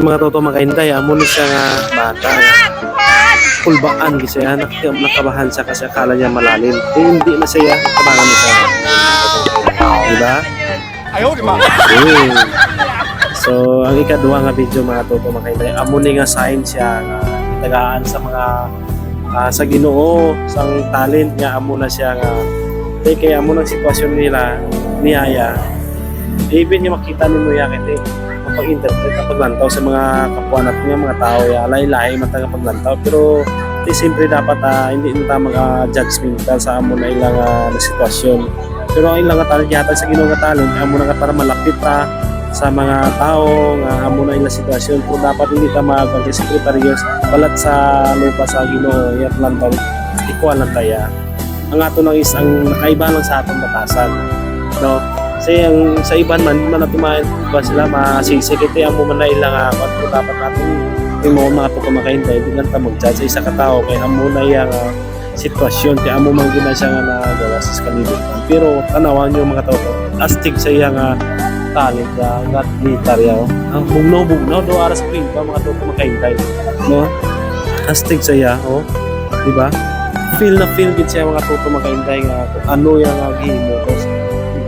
Mga toto makainday, amo ni siya nga bata nga pulbaan siya, nak nakabahan siya kasi akala niya malalim. Eh, hindi na siya, kabangan na siya. Diba? Eh. So, ang ikaduha nga video mga toto makainday, amo ni nga sign siya nga tagaan sa mga ah, sa Ginoo, sang talent nga amo na siya nga eh, kaya amo ng sitwasyon nila niyaya even yung makita ni mo yakit eh kapag interpret kapag lantaw sa mga kapwa natin nga mga tao ya lahi-lahi man taga paglantaw. Pero di siyempre dapat ah, hindi mo ta mga judgmental sa amo na ilang ah, na sitwasyon. Pero ang ilang nga talent yata sa Ginoo nga talent amo na para malapit ta sa mga tao nga amo na ilang sitwasyon. Kung dapat hindi ka magpagka sekretaryos balat sa lupa sa Ginoo yat lantaw ikuan lang taya ang ato nang is ang nakaiba lang sa atong batasan no kasi ang sa iban man man nato ma ba sila masisig ito ang mo man na ilang uh, kung dapat natin yung mga mga to kumakaintay di lang ta mag-judge sa isa ka tao kay amo na yung ah, sitwasyon. Kay amo man gina siya nga nagawa sa kalibutan pero tanawan yung mga tao astig sa iya nga talent nga nga gitar yaw ang bugnaw bugnaw do aras screen pa mga to kumakaintay no? Astig sa iya oh. Di ba? Feel na feel gid siya mga makaintay nga kung ano yung nga gihimo tapos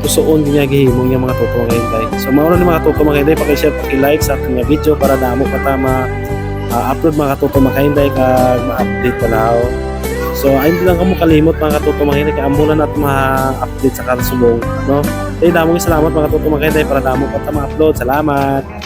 niya gihimo yung mga tuto makaintay so mao ni mga tuto makaintay paki-share paki-like sa ating video para damo ka ta ah, upload mga tuto makaintay kag ma-update pa lao so ay hindi lang kamo kalimot mga tuto makaintay kay amo na ma-update sa karsubong no? Ay damo salamat mga tuto makaintay para damo ka ta ma-upload salamat